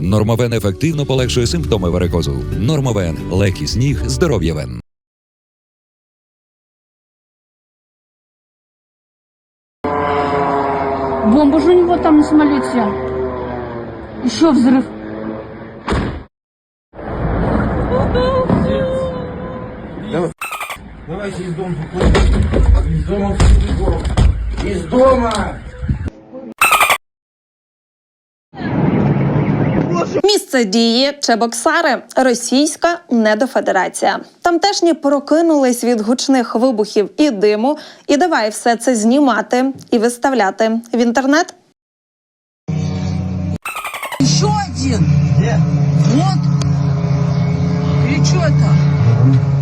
Нормовен ефективно полегшує симптоми варикозу. Нормовен легкість ніг, здоров'я вен. Бомба же у него там на самолете. Еще взрыв. Давайте из дома Из дома Из дома! Місце дії Чебоксари, російська недофедерація. Тамтешні прокинулись від гучних вибухів і диму, і давай все це знімати і виставляти в інтернет. Еще один. Вот. Или что это?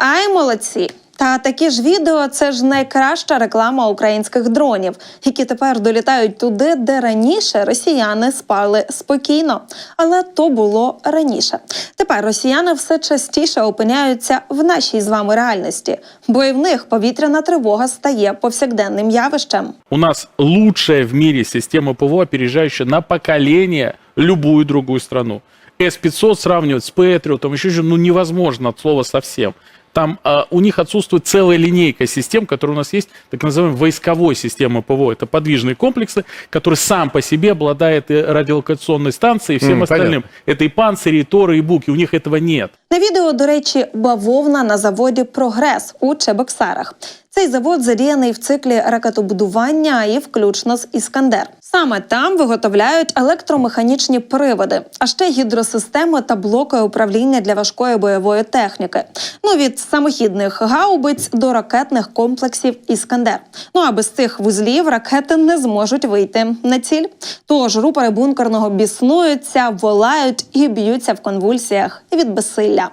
Ай, молодці! Та такі ж відео це ж найкраща реклама українських дронів, які тепер долітають туди, де раніше росіяни спали спокійно. Але то було раніше. Тепер росіяни все частіше опиняються в нашій з вами реальності, бо і в них повітряна тривога стає повсякденним явищем. У нас лучшая в мире система ПВО, опережающая на поколение любую другую страну. С-500 сравнивать с Патриотом, еще же, ну, невозможно от слова совсем. Там а, у них отсутствует целая линейка систем, которые у нас есть, так называемой войсковой системы ПВО. Это подвижные комплексы, которые сам по себе обладает и радиолокационной станцией, и всем М, остальным. Это и панцири, и торы, и буки. У них этого нет. На відео, до речі, бавовна на заводі Прогрес у Чебоксарах. Цей завод задіяний в циклі ракетобудування і включно з Іскандер. Саме там виготовляють електромеханічні приводи, а ще гідросистеми та блоки управління для важкої бойової техніки. Ну від самохідних гаубиць до ракетних комплексів Іскандер. Ну а без цих вузлів ракети не зможуть вийти на ціль. Тож рупори бункерного біснуються, волають і б'ються в конвульсіях від безсилля.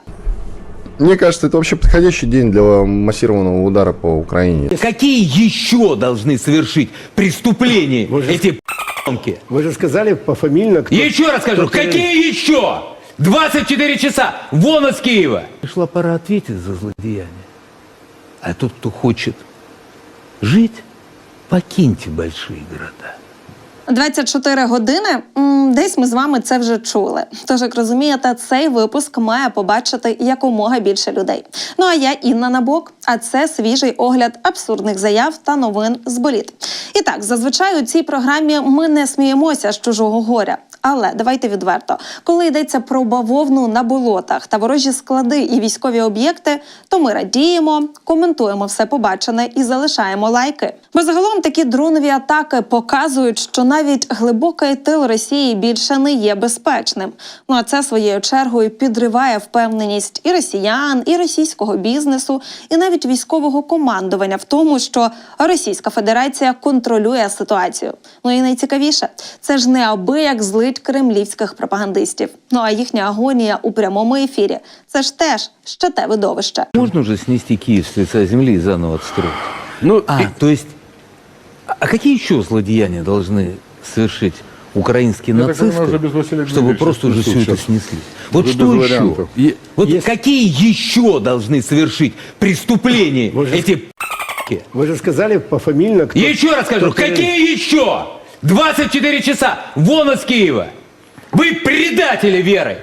Мне кажется, это вообще подходящий день для массированного удара по Украине. Какие еще должны совершить преступления Вы же- эти п***нки? Вы же сказали пофамильно, кто... Я еще раз скажу, кто террорист. какие еще? 24 часа, вон из Киева! Пришла пора ответить за злодеяние. А тот, кто хочет жить, покиньте большие города. 24 години. Десь ми з вами це вже чули. Тож, як розумієте, цей випуск має побачити якомога більше людей. Ну а я Інна Набок. А це свіжий огляд абсурдних заяв та новин з боліт. І так, зазвичай у цій програмі ми не сміємося з чужого горя. Але давайте відверто, коли йдеться про бавовну на болотах та ворожі склади і військові об'єкти, то ми радіємо, коментуємо все побачене і залишаємо лайки. Бо загалом такі дронові атаки показують, що навіть глибокий тил Росії більше не є безпечним. Ну а це своєю чергою підриває впевненість і росіян, і російського бізнесу, і навіть військового командування в тому, що Російська Федерація контролює ситуацію. Ну і найцікавіше, це ж не аби як злить кремлівських пропагандистів. Ну а їхня агонія у прямому ефірі це ж теж ще те видовище. Можно уже снести Киев с лица земли и заново отстроить? Ну, А, то есть, а какие еще злодеяния должны совершить украинские Я так понимаю, нацисты, уже без Василия чтобы Дмитриевича просто уже все снесут это сейчас. снесли? Вот Уже что без еще? вариантов. И- вот Если- какие еще должны совершить преступления Вы же- эти п***ки? Вы же сказали пофамильно, кто... Я еще раз скажу, кто террорист. какие еще? 24 часа, вон из Киева. Вы предатели веры.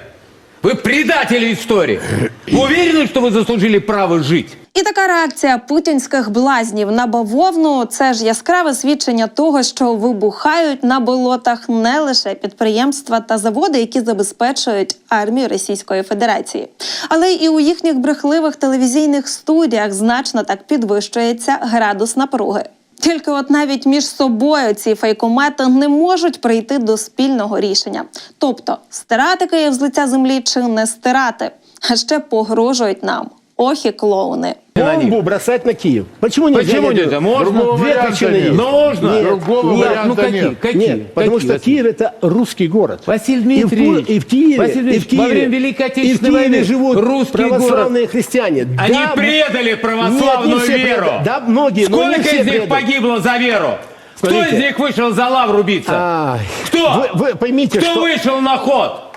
Вы предатели истории. Вы уверены, что вы заслужили право жить? І така реакція путінських блазнів на бавовну це ж яскраве свідчення того, що вибухають на болотах не лише підприємства та заводи, які забезпечують армію Російської Федерації, але і у їхніх брехливих телевізійних студіях значно так підвищується градус напруги. Тільки от навіть між собою ці фейкомети не можуть прийти до спільного рішення. Тобто стирати Київ з лиця землі чи не стирати, а ще погрожують нам. Охі клоуни. Бомбу бросать на Киев. Почему нельзя? Почему нельзя? Можно? Другого Две причины нет. есть. Нужно. Нет, Другого нет, варианта ну какие? нет. Какие? Нет, потому Какие, что Киев это русский город. Василий И в, Дмитриевич, и в Киеве, Василий и в Дмитриевич, Киеве, во время Великой Отечественной Киеве войны живут русский православные христиане. Они Да, предали православную Нет, не веру. предали. Да, многие, но не Сколько все из них предали. погибло за веру? Кто Смотрите. из них вышел за лавру биться? Ай, Кто? Вы, вы поймите, Кто что... вышел на ход?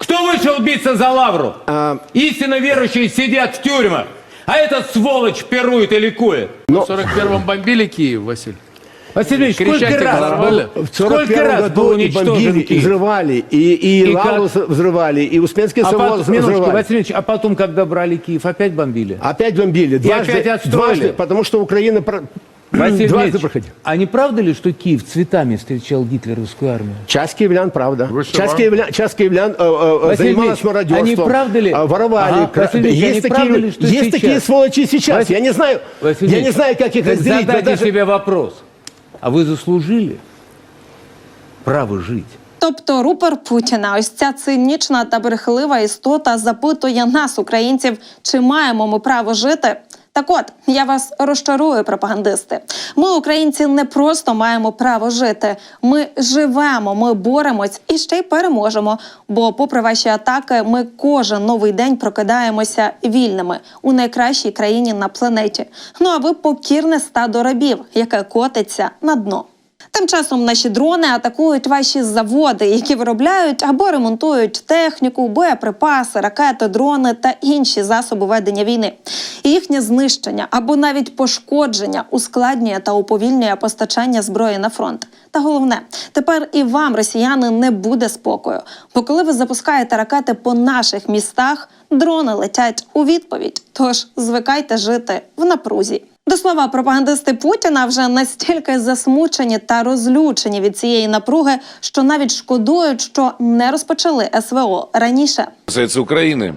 Кто вышел биться за лавру? А, Истинно верующие сидят в тюрьмах. А этот сволочь пирует и ликует. В 41-м бомбили Киев, Василий. Василий Ильич, сколько раз, был, в 41 сколько раз году был и уничтожен бомбили, и взрывали, и, и, И Лавру как? взрывали, и Успенский А собор потом, взрывали. Василий Ильич, а потом, когда брали Киев, опять бомбили? Опять бомбили. Дважды, опять отстроили. дважды, потому что Украина Василий дважды Ильич, проходила. а не правда ли, что Киев цветами встречал гитлеровскую армию? Часть киевлян, правда. Часть киевлян, часть киевлян э, э, Василий занималась Ильич, мародерством. а не правда ли- э, Воровали. Ага, кра- Василий Ильич, а есть не такие, правда ли, что есть сейчас? такие сволочи и сейчас. Василий- Я не знаю, Василий я Ильич, не знаю, как их так разделить. но Задайте даже- себе вопрос. А вы заслужили право жить? Тобто рупор Путіна, ось ця цинічна та брехлива істота запитує нас, українців, чи маємо ми право жити. Так от я вас розчарую, пропагандисти. Ми, українці, не просто маємо право жити. Ми живемо, ми боремось і ще й переможемо. Бо, попри ваші атаки, ми кожен новий день прокидаємося вільними у найкращій країні на планеті. Ну а ви покірне стадо рабів, яке котиться на дно. Тим часом наші дрони атакують ваші заводи, які виробляють або ремонтують техніку, боєприпаси, ракети, дрони та інші засоби ведення війни. І їхнє знищення або навіть пошкодження ускладнює та уповільнює постачання зброї на фронт. Та головне, тепер і вам, росіяни, не буде спокою. Бо коли ви запускаєте ракети по наших містах, дрони летять у відповідь. Тож звикайте жити в напрузі. До слова, пропагандисти Путіна вже настільки засмучені та розлючені від цієї напруги, що навіть шкодують, що не розпочали СВО раніше. касается Украины,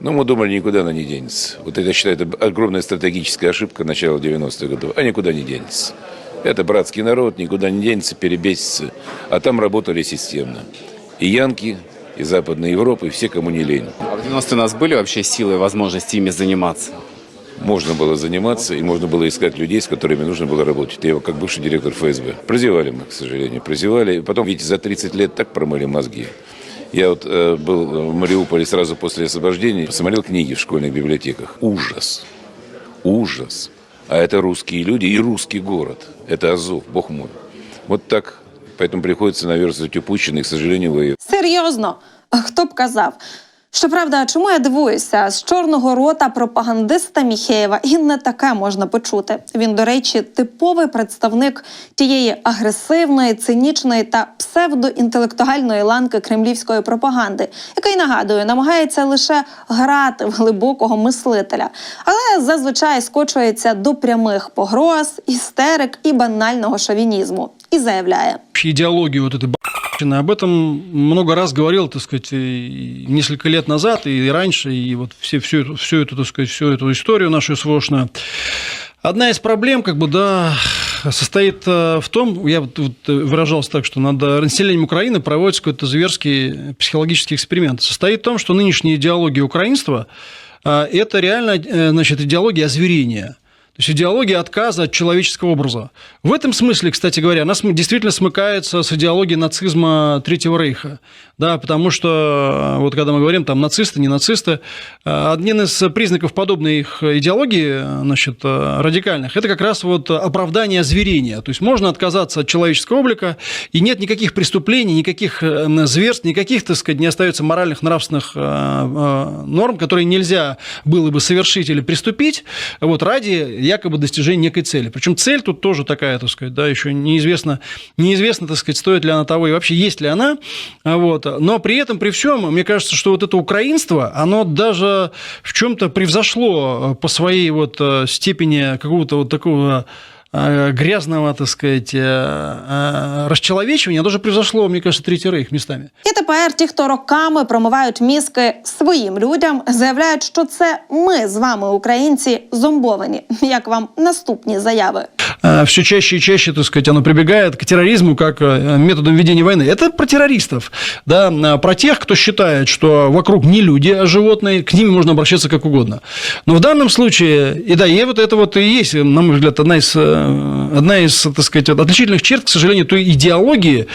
ну, мы думали, никуда она не денется. Вот это, я считаю, это огромная стратегическая ошибка начала 90-х годов. А никуда не денется. Это братский народ, никуда не денется, перебесится. А там работали системно. И Янки, и Западная Европа, и все, кому не лень. А в 90-е у нас были вообще силы и возможности ими заниматься? Можно было заниматься, и можно было искать людей, с которыми нужно было работать. Я как бывший директор ФСБ. Прозевали мы, к сожалению, прозевали. Потом, видите, за 30 лет так промыли мозги. Я вот э, был в Мариуполе сразу после освобождения, посмотрел книги в школьных библиотеках. Ужас. Ужас. А это русские люди и русский город. Это Азов, бог мой. Вот так. Поэтому приходится наверстывать упущенные, к сожалению, воевать. Серйозно, хто б казав? Щоправда, чому я дивуюся з чорного рота пропагандиста Міхеєва і не таке можна почути. Він, до речі, типовий представник тієї агресивної, цинічної та псевдоінтелектуальної ланки кремлівської пропаганди, який нагадую, намагається лише грати в глибокого мислителя, але зазвичай скочується до прямих погроз, істерик і банального шовінізму. І заявляє. идеологию вот этой. Об этом много раз говорил, так сказать, несколько лет назад, и раньше, и вот все, всю, всю эту, так сказать, всю эту историю нашу свошную. Одна из проблем, как бы, да, состоит э, в том, я вот, выражался так, что над населением Украины проводится какой-то зверский психологический эксперимент. Состоит в том, что нынешняя идеология украинства э, – это реально, э, значит, идеология озверения. То есть идеология отказа от человеческого образа. В этом смысле, кстати говоря, она действительно смыкается с идеологией нацизма Третьего Рейха. Да, потому что, э, вот когда мы говорим, там, нацисты, не нацисты, э, один из признаков подобной их идеологии, э, значит, радикальных, это как раз вот оправдание озверения. То есть можно отказаться от человеческого облика, и нет никаких преступлений, никаких зверств, никаких, так сказать, не остается моральных, нравственных норм, которые нельзя было бы совершить или приступить вот, ради якобы достижения некой цели. Причем цель тут тоже такая, так сказать, да, еще неизвестно, неизвестно, так сказать, стоит ли она того и вообще есть ли она. А Вот. Но при этом, при всем, мне кажется, что вот это украинство, оно даже в чем-то превзошло э, по своей вот э, степени какого-то вот такого э, грязного, так сказать, э, э, расчеловечивания, даже превзошло, мне кажется, Третий Рейх местами. І тепер ті, хто роками промивають мізки своїм людям, заявляють, що це ми з вами, українці, зомбовані. Як вам наступні заяви? все чаще и чаще, так сказать, оно прибегает к терроризму как э, методом ведения войны. Это про террористов, да, а про тех, кто считает, что вокруг не люди, а животные, к ним можно обращаться как угодно. Но в данном случае, и да, и вот это вот и есть, на мой взгляд, одна из э, э, одна из, так сказать, вот отличительных черт, к сожалению, той идеологии,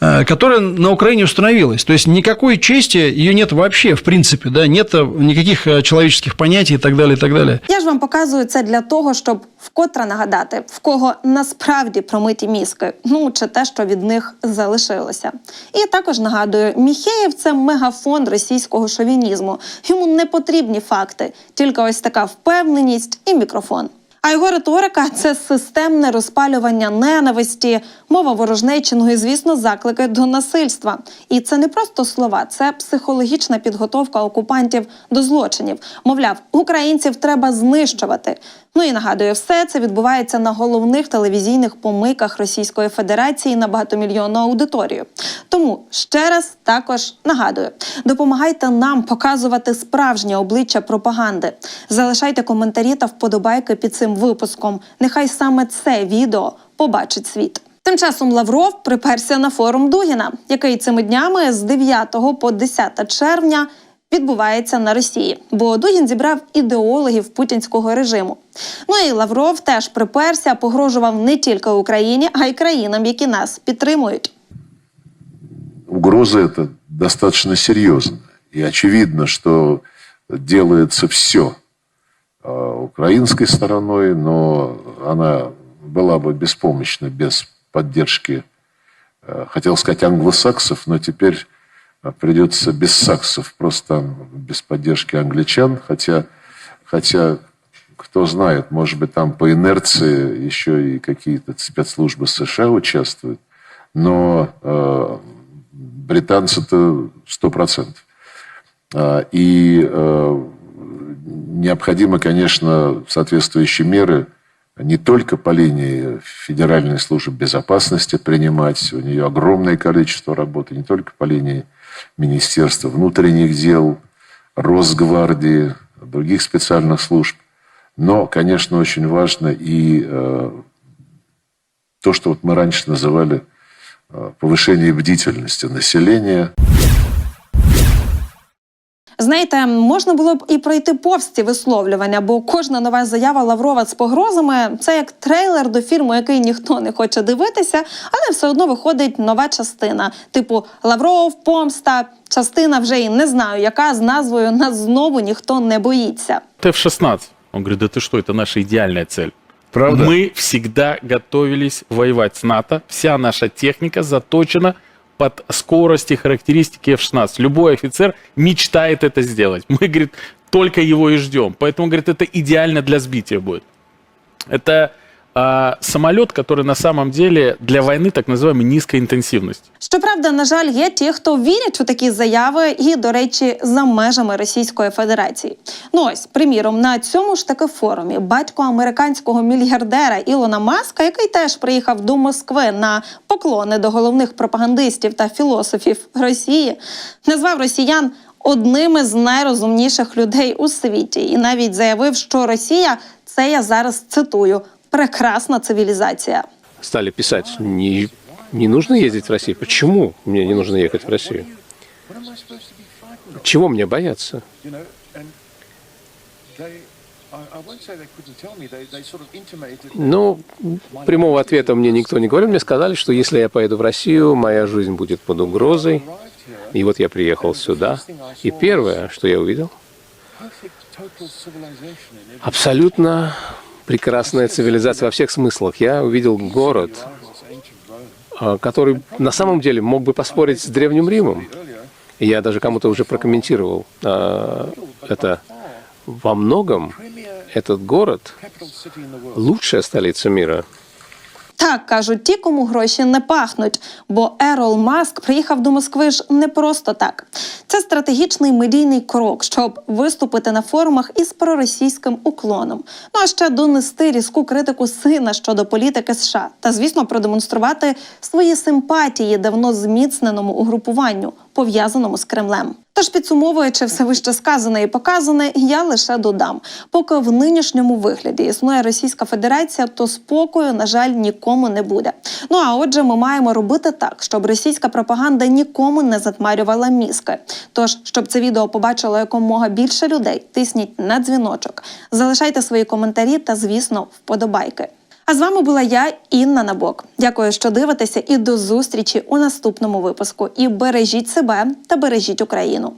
э, которая на Украине установилась. То есть никакой чести ее нет вообще, в принципе, да, нет никаких э, человеческих понятий и так далее, и так далее. Я ж вам показую це для того, щоб вкотре нагадати, в кого насправді промиті мізки, ну чи те, що від них залишилося. І також нагадую, Міхеєв це мегафон російського шовінізму. Йому не потрібні факти, тільки ось така впевненість і мікрофон. А його риторика це системне розпалювання ненависті, мова ворожнечі, і, звісно, заклики до насильства. І це не просто слова, це психологічна підготовка окупантів до злочинів. Мовляв, українців треба знищувати. Ну і нагадую, все це відбувається на головних телевізійних помийках Російської Федерації на багатомільйонну аудиторію. Тому ще раз також нагадую: допомагайте нам показувати справжнє обличчя пропаганди. Залишайте коментарі та вподобайки під цим випуском. Нехай саме це відео побачить світ. Тим часом Лавров приперся на форум Дугіна, який цими днями з 9 по 10 червня відбувається на Росії, бо Дугін зібрав ідеологів путінського режиму. Ну і Лавров теж приперся, погрожував не тільки Україні, а й країнам, які нас підтримують. угроза эта достаточно серьезная. И очевидно, что делается все украинской стороной, но она была бы беспомощна без поддержки, э, хотел сказать, англосаксов, но теперь э, придется без саксов, просто без поддержки англичан, хотя, хотя кто знает, может быть, там по инерции еще и какие-то спецслужбы США участвуют, но э, британцы-то сто процентов. А, И э, необходимо, конечно, соответствующие меры не только по линии Федеральной службы безопасности принимать, у нее огромное количество работы, не только по линии Министерства внутренних дел, Росгвардии, других специальных служб, но, конечно, очень важно и э, то, что вот мы раньше называли э, повышение бдительности населения. Знаєте, можна було б і пройти повз ці висловлювання, бо кожна нова заява Лаврова з погрозами це як трейлер до фільму, який ніхто не хоче дивитися, але все одно виходить нова частина. Типу Лавров, помста, частина вже і не знаю, яка з назвою нас знову ніхто не боїться. F-16. Он говорит, да ты что, это наша идеальная цель. Правда? Мы всегда готовились воевать с НАТО. Вся наша техника заточена под скорость и характеристики F-16. Любой офицер мечтает это сделать. Мы, говорит, только его и ждем. Поэтому, говорит, это идеально для сбития будет. Это а, самолет, который на самом деле для войны так называемой низкой интенсивности. Щоправда, на жаль, є ті, хто вірять у такі заяви, і, до речі, за межами Російської Федерації. Ну ось, приміром, на цьому ж таки форумі батько американського мільярдера Ілона Маска, який теж приїхав до Москви на поклони до головних пропагандистів та філософів Росії, назвав росіян. Одним із найрозумніших людей у світі, і навіть заявив, що Росія це я зараз цитую прекрасна цивілізація. Стали писать, не, не нужно ездить в Россию. Почему мне не нужно ехать в Россию? Чего мне бояться? Ну, прямого ответа мне никто не говорил. Мне сказали, что если я поеду в Россию, моя жизнь будет под угрозой. И вот я приехал сюда. И первое, что я увидел, абсолютно прекрасная цивилизация во всех смыслах. Я увидел город, а, который на самом деле мог бы поспорить с Древним Римом. Я даже кому-то уже прокомментировал а, это. Во многом этот город лучшая столица мира. Так кажуть ті, кому гроші не пахнуть. Бо Ерол Маск приїхав до Москви ж не просто так. Це стратегічний медійний крок, щоб виступити на форумах із проросійським уклоном. Ну а ще донести різку критику сина щодо політики США та, звісно, продемонструвати свої симпатії давно зміцненому угрупуванню, пов'язаному з Кремлем. Тож, підсумовуючи все вище сказане і показане, я лише додам: поки в нинішньому вигляді існує Російська Федерація, то спокою, на жаль, нікому не буде. Ну а отже, ми маємо робити так, щоб російська пропаганда нікому не затмарювала мізки. Тож, щоб це відео побачило якомога більше людей, тисніть на дзвіночок, залишайте свої коментарі та, звісно, вподобайки. А з вами була я, Інна Набок. Дякую, що дивитеся, і до зустрічі у наступному випуску. І бережіть себе та бережіть Україну.